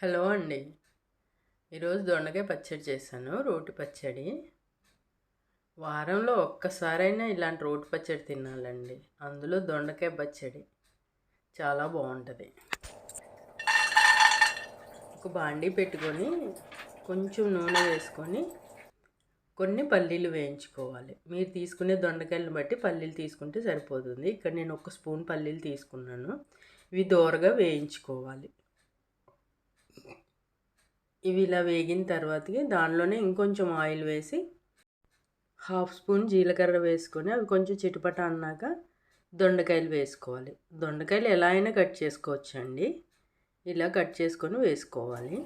Hello అండి. ఈరోజు దొండకాయ పచ్చడి చేశాను రోటి పచ్చడి. వారంలో ఒక్కసారైనా ఇలాంటి రోటి పచ్చడి తినాలండి. అందులో దొండకాయ పచ్చడి చాలా బాగుంటుంది. ఒక బాండీ పెట్టుకొని కొంచెం నూనె వేసుకొని కొన్ని పల్లీలు వేయించుకోవాలి. మీరు తీసుకునే దొండకాయలను బట్టి పల్లీలు తీసుకుంటే సరిపోతుంది. ఇక్కడ నేను ఒక స్పూన్ పల్లీలు తీసుకున్నాను. ఇవి దోరగా వేయించుకోవాలి. ఇవి ఇలా వేగిన తర్వాతకి దానిలోనే ఇంకొంచెం ఆయిల్ వేసి హాఫ్ స్పూన్ జీలకర్ర వేసుకొని అవి కొంచెం చిటుపట అన్నాక దొండకాయలు వేసుకోవాలి. దొండకాయలు ఎలా అయినా కట్ చేసుకోవచ్చండి. ఇలా కట్ చేసుకొని వేసుకోవాలి.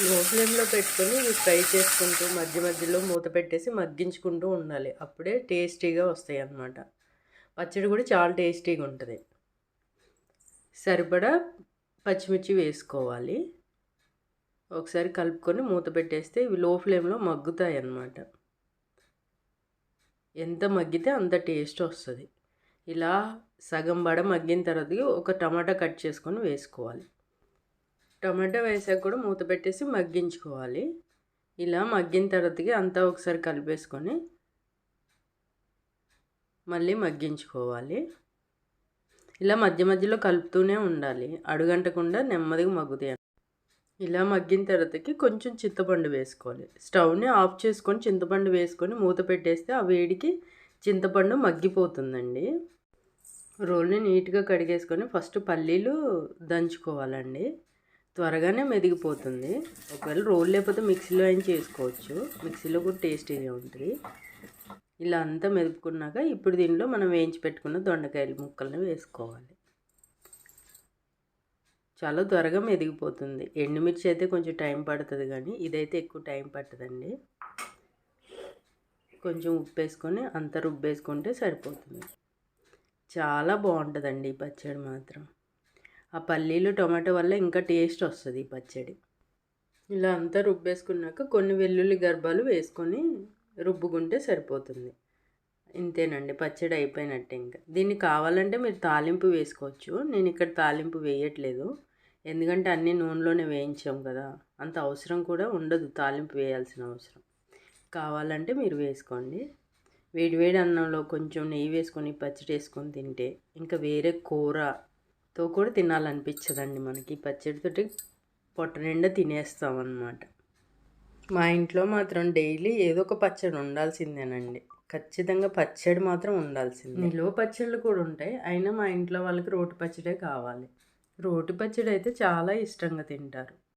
లో ఫ్లేమ్లో పెట్టుకొని ఇవి ఫ్రై చేసుకుంటూ మధ్య మధ్యలో మూత పెట్టేసి మగ్గించుకుంటూ ఉండాలి. అప్పుడే టేస్టీగా వస్తాయి అన్నమాట. పచ్చడి కూడా చాలా టేస్టీగా ఉంటుంది. సరిపడా పచ్చిమిర్చి వేసుకోవాలి. ఒకసారి కలుపుకొని మూత పెట్టేస్తే ఇవి లో ఫ్లేమ్లో మగ్గుతాయి అన్నమాట ఎంత మగ్గితే అంత టేస్ట్ వస్తుంది. ఇలా సగం బడ మగ్గిన తర్వాత ఒక టమాటా కట్ చేసుకొని వేసుకోవాలి. టమాటా వేసాక కూడా మూత పెట్టేసి మగ్గించుకోవాలి. ఇలా మగ్గిన తర్వాతకి అంతా ఒకసారి కలిపేసుకొని మళ్ళీ మగ్గించుకోవాలి. ఇలా మధ్య మధ్యలో కలుపుతూనే ఉండాలి. అడుగంటకుండా నెమ్మదిగా మగ్గుతాయి ఇలా మగ్గిన తర్వాతకి కొంచెం చింతపండు వేసుకోవాలి. స్టవ్ని ఆఫ్ చేసుకొని చింతపండు వేసుకొని మూత పెట్టేస్తే ఆ వేడికి చింతపండు మగ్గిపోతుందండి. రోల్ని నీట్గా కడిగేసుకొని ఫస్ట్ పల్లీలు దంచుకోవాలండి. త్వరగానే మెదిగిపోతుంది. ఒకవేళ రోల్ లేకపోతే మిక్సీలో అయినా చేసుకోవచ్చు. మిక్సీలో కూడా టేస్టీగా ఉంటుంది. ఇలా అంతా మెదుపుకున్నాక ఇప్పుడు దీనిలో మనం వేయించి పెట్టుకున్న దొండకాయల ముక్కల్ని వేసుకోవాలి. చాలా త్వరగా మెదిగిపోతుంది. ఎండుమిర్చి అయితే కొంచెం టైం పడుతుంది కానీ ఇదైతే ఎక్కువ టైం పట్టదండి. కొంచెం ఉప్పు వేసుకొని అంత రుబ్బేసుకుంటే సరిపోతుంది. చాలా బాగుంటుందండి ఈ పచ్చడి మాత్రం. ఆ పల్లీలు టొమాటో వల్ల ఇంకా టేస్ట్ వస్తుంది ఈ పచ్చడి. ఇలా అంతా రుబ్బేసుకున్నాక కొన్ని వెల్లుల్లి గర్భాలు వేసుకొని రుబ్బుకుంటే సరిపోతుంది. ఇంతేనండి పచ్చడి అయిపోయినట్టే ఇంకా. దీన్ని కావాలంటే మీరు తాలింపు వేసుకోవచ్చు. నేను ఇక్కడ తాలింపు వేయట్లేదు. ఎందుకంటే అన్నీ నూనెలోనే వేయించాం కదా అంత అవసరం కూడా ఉండదు తాలింపు వేయాల్సిన అవసరం. కావాలంటే మీరు వేసుకోండి. వేడివేడి అన్నంలో కొంచెం నెయ్యి వేసుకొని పచ్చడి వేసుకొని తింటే ఇంకా వేరే కూరతో కూడా తినాలనిపించదండి మనకి. పచ్చడితోటి పొట్ట నిండా తినేస్తాం అన్నమాట మా ఇంట్లో మాత్రం డైలీ ఏదో ఒక పచ్చడి ఉండాల్సిందేనండి. ఖచ్చితంగా పచ్చడి మాత్రం ఉండాల్సిందే. నిలువ పచ్చళ్ళు కూడా ఉంటాయి. అయినా మా ఇంట్లో వాళ్ళకి రోటి పచ్చడే కావాలి. రోటి పచ్చడి అయితే చాలా ఇష్టంగా తింటారు.